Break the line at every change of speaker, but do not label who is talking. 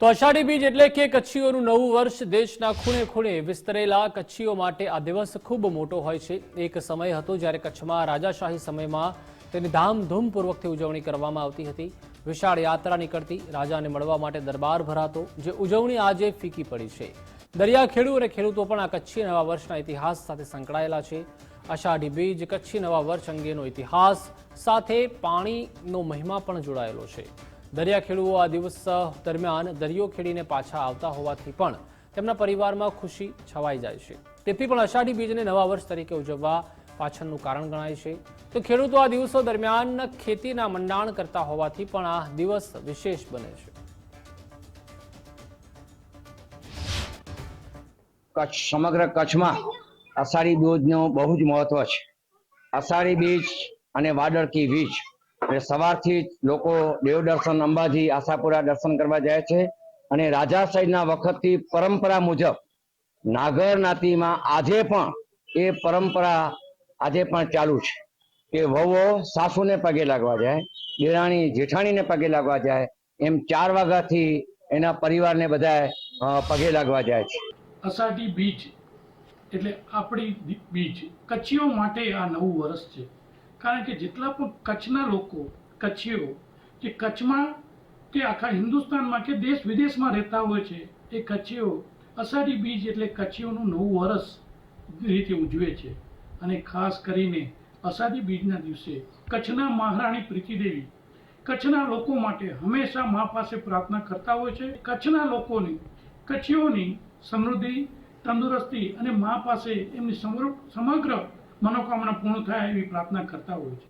તો અષાઢી બીજ એટલે કે કચ્છીઓનું નવું વર્ષ દેશના ખૂણે ખૂણે વિસ્તરેલા કચ્છીઓ માટે આ દિવસ ખૂબ મોટો હોય છે. એક સમય હતો જ્યારે કચ્છમાં રાજાશાહી સમયમાં તેની ધામધૂમપૂર્વકથી ઉજવણી કરવામાં આવતી હતી. વિશાળ યાત્રા નીકળતી, રાજાને મળવા માટે દરબાર ભરાતો, જે ઉજવણી આજે ફીકી પડી છે. દરિયાખેડુ અને ખેડૂતો પણ આ કચ્છી નવા વર્ષના ઇતિહાસ સાથે સંકળાયેલા છે. અષાઢી બીજ કચ્છી નવા વર્ષ અંગેનો ઇતિહાસ સાથે પાણીનો મહિમા પણ જોડાયેલો છે. દરિયાખેડુઓ આ દિવસ દરમિયાન દરિયો ખેડીને પાછા આવતા હોવાથી પણ તેમના પરિવારમાં ખુશી છવાઈ જાય છે. તેથી પણ અષાઢી બીજને નવા વર્ષ તરીકે ઉજવવા પાછળનું કારણ ગણાય છે. તો ખેડૂતો આ દિવસો દરમિયાન ખેતીના મંડાણ કરતા હોવાથી પણ આ દિવસ વિશેષ બને છે.
કચ્છ, સમગ્ર કચ્છમાં અષાઢી બીજનું બહુ જ મહત્વ છે. અષાઢી બીજ અને વાડળકી બીજ એટલે સવારથી લોકો દેવ દર્શન અંબાજી, આશાપુરા દર્શન કરવા જાય છે. અને રાજાશાહીના વખતથી પરંપરા મુજબ નાગર જ્ઞાતિમાં આજે પણ એ પરંપરા આજે પણ ચાલુ છે કે વહુઓ સાસુને પગે લાગવા જાય, દેરાણી જેઠાણીને પગે લાગવા જાય, એમ ચાર વાગ્યાથી એના પરિવારને બધા પગે લાગવા જાય છે.
અષાઢી બીજ એટલે આપણી બીજ. કચ્છીઓ માટે આ નવું વર્ષ છે. કારણ કે જેટલા પણ કચ્છના લોકો, કચ્છીઓ, જે કચ્છમાં કે આખા હિન્દુસ્તાનમાં કે દેશ વિદેશમાં રહેતા હોય છે, એ કચ્છીઓ અષાઢી બીજ એટલે કચ્છીઓનું નવું વર્ષ રીતે ઉજવે છે. અને ખાસ કરીને અષાઢી બીજના દિવસે કચ્છના મહારાણી પ્રીતિદેવી કચ્છના લોકો માટે હંમેશા મા પાસે પ્રાર્થના કરતા હોય છે. કચ્છના લોકોની, કચ્છીઓની સમૃદ્ધિ, તંદુરસ્તી અને મા પાસે એમની સમગ્ર મનોકામના પૂર્ણ થાય એવી પ્રાર્થના કરતા હોય છે.